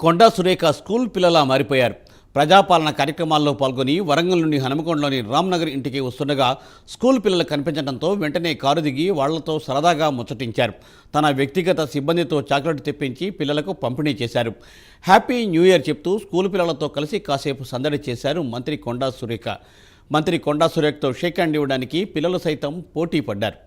Konda Surekha school పిల్లలా మారిపోయారు. ప్రజాపాలన కార్యక్రమాల్లో పాల్గొని వరంగల్ నుండి హనుమకొండలోని రామ్నగర్ ఇంటికి వస్తుండగా స్కూల్ పిల్లలు కనిపించడంతో వెంటనే కారు దిగి వాళ్ళతో సరదాగా ముచ్చటించారు. తన వ్యక్తిగత సిబ్బందితో చాక్లెట్ తెప్పించి పిల్లలకు పంపిణీ చేశారు. హ్యాపీ న్యూ ఇయర్ చెప్తూ స్కూల్ పిల్లలతో కలిసి కాసేపు సందడి చేశారు మంత్రి కొండా సురేఖ. మంత్రి కొండా సురేఖతో షేక్ హ్యాండ్ ఇవ్వడానికి పిల్లలు సైతం పోటీ పడ్డారు.